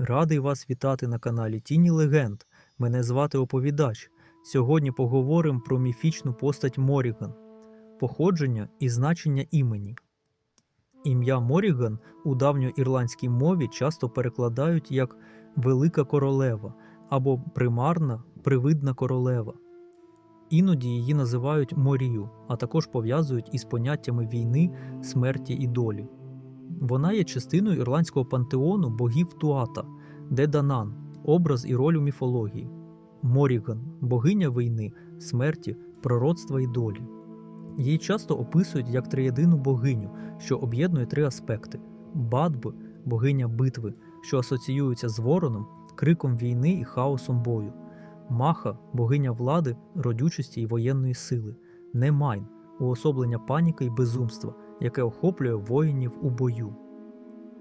Радий вас вітати на каналі Тіні Легенд. Мене звати Оповідач. Сьогодні поговоримо про міфічну постать Моріган, походження і значення імені. Ім'я Моріган у давньоірландській мові часто перекладають як Велика королева або примарна привидна королева. Іноді її називають Морію, а також пов'язують із поняттями війни, смерті і долі. Вона є частиною ірландського пантеону богів Туата, де Данан образ і роль у міфології, Моріган богиня війни, смерті, пророцтва і долі. Її часто описують як триєдину богиню, що об'єднує три аспекти: Бадб богиня битви, що асоціюється з вороном, криком війни і хаосом бою, Маха богиня влади, родючості і воєнної сили, Немайн уособлення паніки й безумства, яке охоплює воїнів у бою.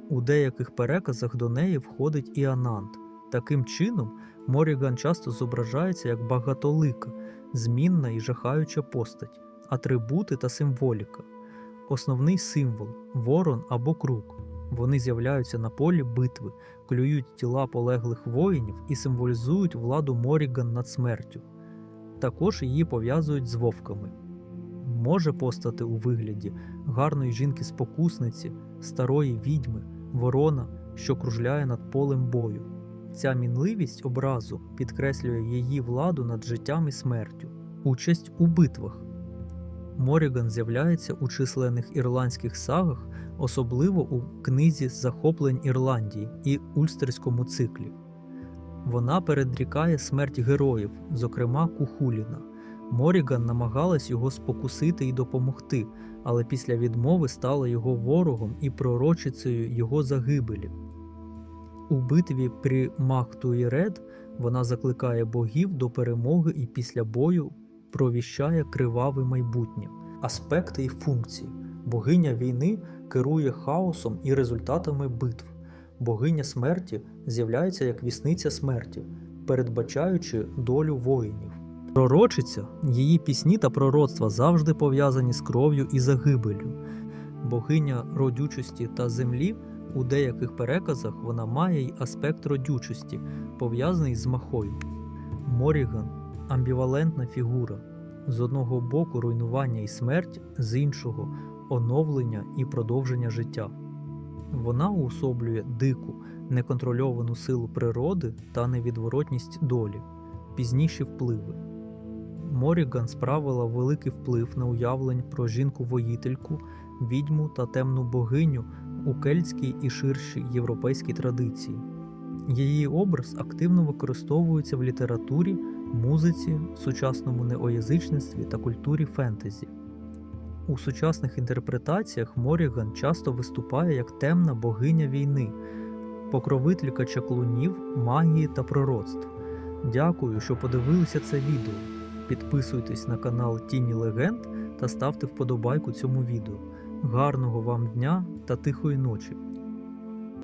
У деяких переказах до неї входить і Анант. Таким чином, Моріган часто зображається як багатолика, змінна і жахаюча постать, атрибути та символіка. Основний символ ворон або круг. Вони з'являються на полі битви, клюють тіла полеглих воїнів і символізують владу Моріган над смертю. Також її пов'язують з вовками. Може постати у вигляді гарної жінки-спокусниці, старої відьми, ворона, що кружляє над полем бою. Ця мінливість образу підкреслює її владу над життям і смертю, участь у битвах. Моріган з'являється у численних ірландських сагах, особливо у книзі захоплень Ірландії і Ульстерському циклі. Вона передрікає смерть героїв, зокрема Кухуліна. Моріган намагалась його спокусити і допомогти, але після відмови стала його ворогом і пророчицею його загибелі. У битві при Махтуїред вона закликає богів до перемоги і після бою провіщає криваве майбутнє, аспекти і функції. Богиня війни керує хаосом і результатами битв. Богиня смерті з'являється як вісниця смерті, передбачаючи долю воїнів. Пророчиця, її пісні та пророцтва завжди пов'язані з кров'ю і загибеллю. Богиня родючості та землі у деяких переказах вона має й аспект родючості, пов'язаний з махою. Моріган амбівалентна фігура. З одного боку руйнування і смерть, з іншого оновлення і продовження життя. Вона уособлює дику, неконтрольовану силу природи та невідворотність долі, пізніші впливи. Моріган справила великий вплив на уявлень про жінку-воїтельку, відьму та темну богиню у кельтській і ширшій європейській традиції. Її образ активно використовується в літературі, музиці, сучасному неоязичництві та культурі фентезі. У сучасних інтерпретаціях Моріган часто виступає як темна богиня війни, покровителька чаклунів, магії та пророцтв. Дякую, що подивилися це відео. Підписуйтесь на канал Тіні Легенд та ставте вподобайку цьому відео. Гарного вам дня та тихої ночі!